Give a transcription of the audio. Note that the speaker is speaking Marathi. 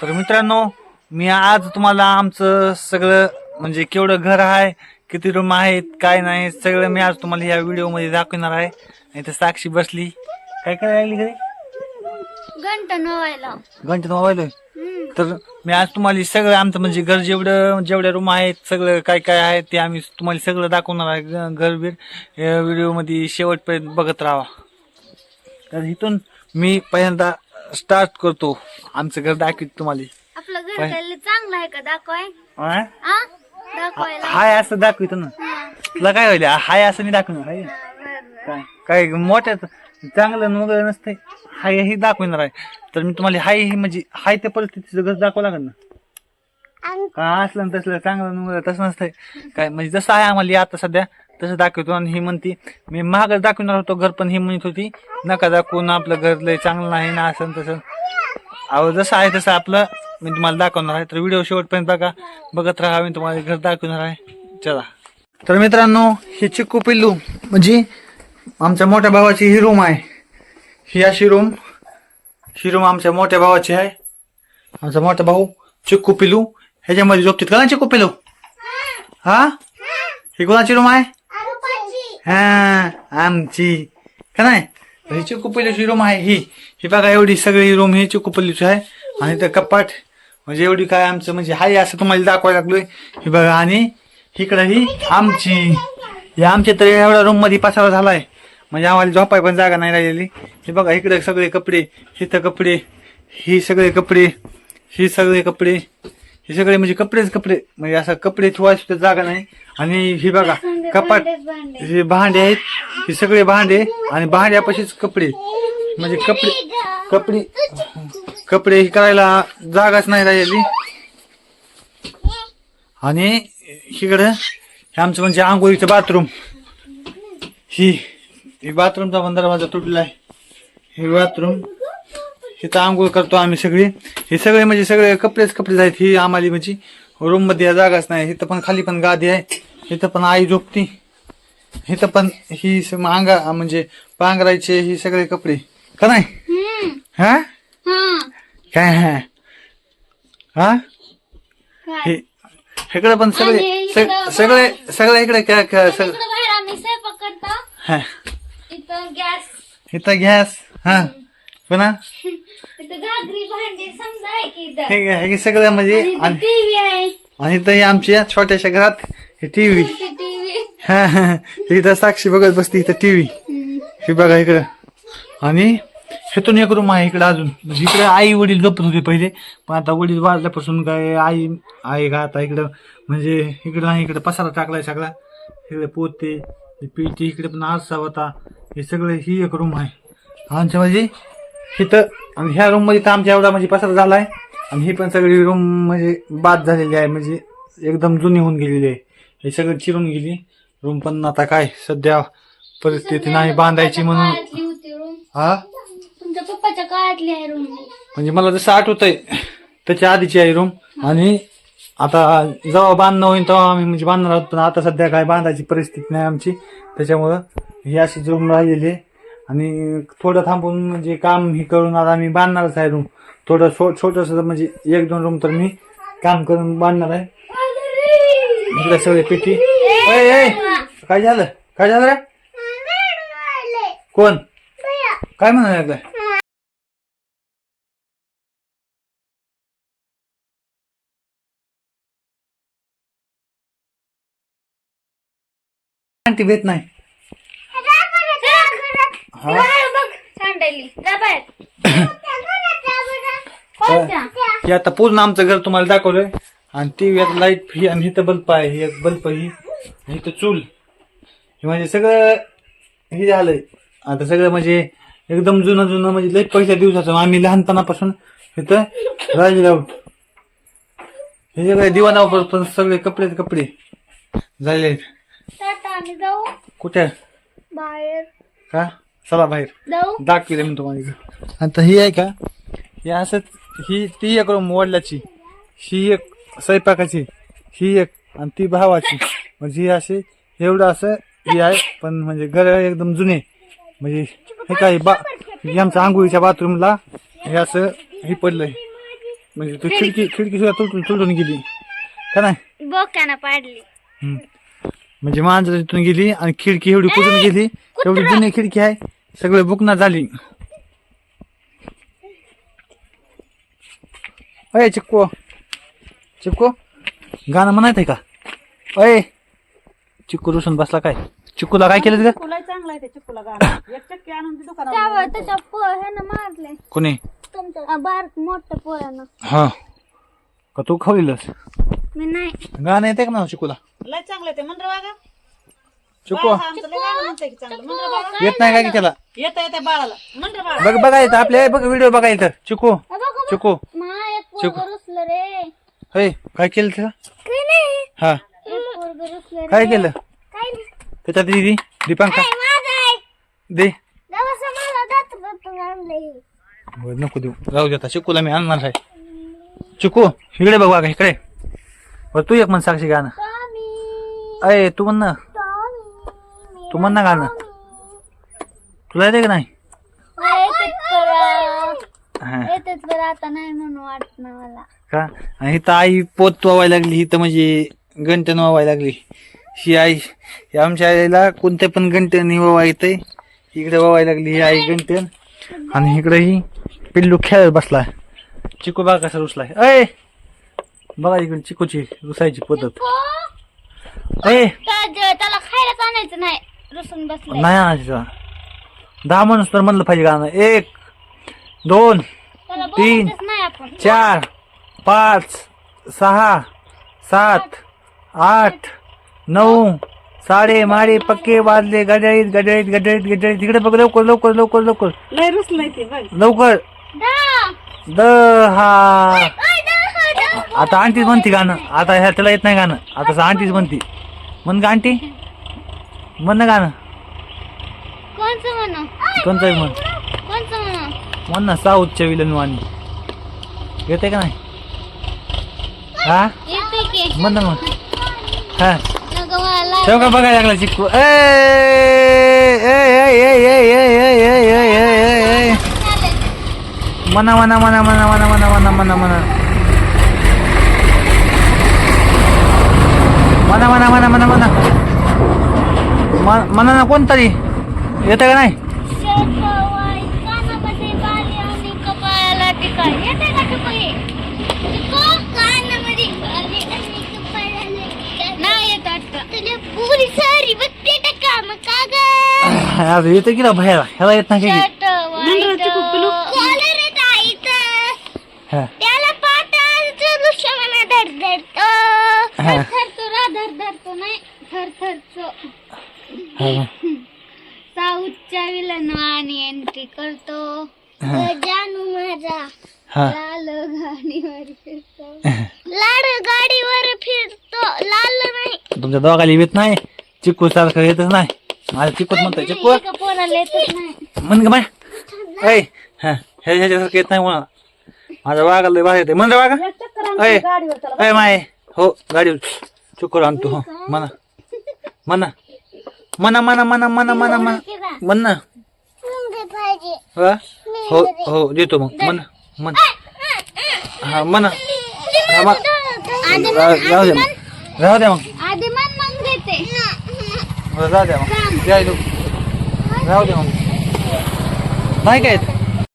तर मित्रांनो मी आज तुम्हाला आमचं सगळं म्हणजे केवढं घर आहे किती रूम आहेत काय नाही सगळं मी आज तुम्हाला या व्हिडिओमध्ये दाखवणार आहे. आणि इथं साक्षी बसली. काय करायला लागली घरी? घंटा नवायला. घंटा तर मी आज तुम्हाला सगळं आमचं म्हणजे घर जेवढं जेवढ्या रूम आहेत सगळं काय काय आहे ते आम्ही तुम्हाला सगळं दाखवणार आहे घरबीर या व्हिडिओमध्ये शेवटपर्यंत बघत राहा. तर इथून मी पहिल्यांदा स्टार्ट करतो. आमचं घर दाखवित तुम्हाला. आपलं घर काय? काय लय चांगलं आहे का? दाखवाय. हा? आ? दाखवायला. हाय असं दाखवितो ना. हा. तुला काय होईल हाय असं नाही दाखवणार हा, बरं, बरं. काय? काय मोठ्यात चांगलं वगैरे नसतंय. हाय ही दाखवणार आहे. तर मी तुम्हाला हाय ही म्हणजे हाय त्या परिस्थितीचं घर दाखवं लागेल ना. काय असलं न तसलं चांगलं वगैरे तसं नसतंय. काय? म्हणजे जसं आहे आम्हाला आता सध्या तसं दाखवतो. आणि ही म्हणती मी महागच दाखवणार होतो घर पण ही म्हणत होती नका दाखवून आपलं घर लय चांगलं नाही ना असं तसं. अहो जसं आहे तसं आपलं मी तुम्हाला दाखवणार आहे. तर व्हिडिओ शेवटपर्यंत बघा. बघत राहा मी तुम्हाला घर दाखवणार आहे. चला. तर मित्रांनो हे चिक्कू पिल्लू म्हणजे आमच्या मोठ्या भावाची ही रूम आहे. ही अशी रूम ही रूम आमच्या मोठ्या भावाची आहे. आमचा मोठा भाऊ चिक्कू पिल्लू. ह्याच्यामध्ये झोपतीत का ना चिक्कू पिलू हा? ही कोणाची रूम आहे? हा आमची. का नाही? ही चिक्कू रूम आहे ही. ही बघा एवढी सगळी रूम ही चिक्कू आहे. आणि ते कपाट म्हणजे एवढी काय आमचं म्हणजे हाय असं तुम्हाला दाखवायला लागलोय. ही बघा आणि इकडं ही आमची. ही आमच्या तर एवढ्या रूममध्ये पसारा झालाय. म्हणजे आम्हाला झोपाय पण जागा नाही राहिलेली. हे बघा इकडे सगळे कपडे इथं कपडे ही सगळे कपडे ही सगळे कपडे. हे सगळे म्हणजे कपडेच कपडे म्हणजे असं कपडे ठेवायची सुद्धा जागा नाही. आणि ही बघा कपाट. हे भांडे आहेत हे सगळे भांडे आणि भांड्यापाशीच कपडे. म्हणजे कपडे कपडे कपडे हे करायला जागाच नाही राहिलेली आणि इकडं हे आमचं म्हणजे आंघोळीचं बाथरूम. ही ही बाथरूमचा दरवाजा तुटला आहे हे बाथरूम इथं आंघोळ करतो आम्ही सगळे. हे सगळे म्हणजे सगळे कपडेच कपडे आहेत ही आम्हाला म्हणजे. रूममध्ये जागाच नाही. इथं पण खाली पण गादी आहे. इथं पण आई झोपती. इथं पण ही अंगा म्हणजे पांघरायचे ही सगळे कपडे. का नाही. हा? हा. काय हा? हा? हे इकडे पण सगळे सगळे सगळे इकडे काय काय हा. इथं गॅस. हा. पुन्हा इथं घागरी भांडी समजा आहे की इथं. हे हे सगळं म्हणजे आणि आणि टीव्ही आहे. आणि इथं हे आमच्या छोट्याशा घरात हे टीव्ही. टीव्ही. इथं साक्षी बघत बसते इथं टीव्ही. हे बघा इकडं. आणि हेतून एक रूम आहे इकडे अजून. म्हणजे इकडे आई वडील झोपत होते पहिले पण आता वडील वाजल्यापासून काय आई आई का आता इकडं? म्हणजे इकडं नाही इकडे पसारा टाकलाय सगळा. इकडे पोते हे पेटी इकडे पण आरसा होता. हे सगळं ही एक रूम आहे. आमच्या म्हणजे इथं आणि ह्या रूममध्ये तर आमच्या एवढा म्हणजे पसारा झालाय. आणि ही पण सगळी रूम म्हणजे बाद झालेली आहे. म्हणजे एकदम जुनी होऊन गेलेली आहे. हे सगळं चिरून गेली. रूम पण आता काय सध्या परिस्थिती नाही बांधायची म्हणून. हा? तुमच्या पप्पाच्या काळातली आहे रूम म्हणजे मला जसं आठवत आहे त्याच्या आधीची आहे रूम आणि आता जेव्हा बांधणं होईल तेव्हा आम्ही म्हणजे बांधणार आहोत. पण आता सध्या काय बांधायची परिस्थिती नाही आमची. त्याच्यामुळं ही अशी रूम राहिलेली आहे. आणि थोडं थांबून म्हणजे काम हे करून आता आम्ही बांधणारच आहे रूम थोडं छो छोटस म्हणजे एक दोन रूम तर मी काम करून बांधणार आहे. इकडे सगळे पेटी. काय झालं? काय झालं रे? कोण? काय म्हणायला भेट नाही. हा? हे आता पूर्ण आमचं घर तुम्हाला दाखवलंय. आणि टीव्ही आता लाइट ही आणि इथं बल्ब आहे ही एक बल्ब ही इथं चूल. हे म्हणजे सगळं हे झालंय. आता सगळं म्हणजे एकदम जुनं जुनं म्हणजे लई पहिल्या दिवसाचं. आम्ही लहानपणापासून इथं राहिलेलो आहोत. हे सगळे दिवाणावर पण सगळे कपडे कपडे झालेले जाऊ. कुठे? बाहेर. का? चला बाहेर. दाखविले मी तुम्हाला इकडं. आता ही आहे का? ही असंच ही ती एक रूम वडिलाची ही एक स्वयंपाकाची. ही एक आणि ती भावाची. म्हणजे ही अशी एवढं असं ही आहे पण म्हणजे घर एकदम जुने. म्हणजे हे काय बा आमच्या आंघोळीच्या बाथरूमला हे असं हे पडलंय. म्हणजे तू खिडकी खिडकी सुद्धा तुटून तुटून गेली. का नाही? बोकानं पाडली. म्हणजे मांजर तिथून गेली आणि खिडकी एवढी कुठून गेली? एवढी जुनी खिडकी आहे. सगळं बुकना झाली. अय चिक्को. चिक्को गाणं म्हणायचंय का? अय चिक्कू रुसून बसला काय? चिक्कूला काय केलं ग? चिक्कूला चांगला आहे ते चिक्कूला गाणं. एक चक्की आणून दे दुकानावर त्याच्या पोह्यानं मारले कोणी? तुमच्या बारक मोठं पोह्यानं. हा. का तू खावीलच मी नाही. गाणं येते का ना चिक्कूला? लय चांगलं आहे ते. मंडळ वागा. बाळा आमचं लय गाणं म्हणतंय की चांगलं. बाळा. येत नाही का की त्याला? येतं येतं बाळाला. बाळा. बघ बघायचं आपल्या बघ व्हिडिओ बघायचं चिकू. चिकू. मा एक पोरग रुसलं रे. होय काय केलं त्याला काय नाही. हा. एक पोरग रुसलं रे. काय केलं? काय नाही. त्याच्यात दिदी दीपांका. काय माझं आहे दे दवासा मला दात दात आणलंय. बरं, नको देऊ. राहू दे आता. चिकूला मी आणणार आहे. चिकू इकडे बघ बघा इकडे. बरं तू एक म्हण साक्षी गाणं. अय तू म्हण ना. तू म्हण ना. गाणं तुला येते का नाही? येतेच बरं हा. येतेच बरं आता नाही म्हणून वाटत मला. का? आणि इथं आई पोत वावायला लागली इथं म्हणजे गंटन वावायला लागली. ही आई ही आमच्या आईला कोणत्या पण गंटन वावा येते इकडे वावायला लागली ही आई गंटन आणि इकडे ही पिल्लू खेळत बसलाय. चिकू बघा कसा रुसलाय अय बघा इकडे चिकूची रुसायची पद्धत. अय त्या- त्याला खायलाच आणायचं नाही. रुसून बसले नाही आणायची. दहा माणूस तर म्हणलं पाहिजे गाणं एक दोन त्याला तीन. बोलायचंच नाही आपण. चार पाच सहा सात आठ नऊ साडे माडे पक्के वाजले गडळीत गडळीत गडळीत गडळीत तिकडे बघ लवकर लवकर लवकर लवकर. लय रुसलंय ते बघ. लवकर. दहा. दहा. ओय, दहा, दहा. आता आंटीच म्हणते गाणं. आता ह्या त्याला येत नाही गाणं. आता आंटीच म्हणते. म्हण का आंटी. म्हण ना गाणं कोणचं म्हणू कोणतं म्हण कोणचं म्हणू म्हण ना साऊथच्या विलन वाणी येते का नाही हा येते की म्हण ना मग हा नको मला तेव्हा का बघायला लागला चिक्कू ए ए, ए, ए, ए, ए, ए, ए, ए, ए, ए, ए. मना मना मना मना मना मना मना मना मना मना मना मना मना मना म- मना ना कोणतरी येतं का नाही शेतवाई, कानामध्ये बाली आणि कपाळाला टिका. येते का टिकली? टिको, कानामध्ये बाली आणि कपाळाला टिका. नाही येत वाटतं. तुला पुरी सारी बघते का काम का गं? अरे येतं की ना बाहेर ह्याला येत नाही. कॉलर आहे. हा. त्याला पाटाचं धडधडतो. हा रा धडधडतो नाही थरथरतो हा. साऊथच्या विलन आणि एंट्री करतो. जानू माझा. लाल गाडीवर फिरतो. लाल गाडीवर फिरतो. लाल नाही. तुमच्या दोघाला येत नाही. चिक्कू सारखं येतच नाही. एका पोराला येतच नाही. म्हण ग माय ऐ हा. ह्या ह्याच्यासारखं येत नाही म्हणा माझ्या वाघाला लय वाघ येते म्हण रे वाघा. एक चक्कर ऐ. आणते गाडीवर त्याला ऐ माय. हो गाडीवर. चुकर आणतो. हो म्हणा. म्हणा. म्हणा म्हणा म्हणा म्हणा म्हणा म्हणा म्हण ना हा? हो हो देतो मग. म्हण म्हण हा म्हणा हा, मा- रा- राहू द्या मग. राहू द्या मग. आधी मन मग देते. बरं, राहू द्या मग. द्या इथं. राहू द्या मग. नाही काय? येत?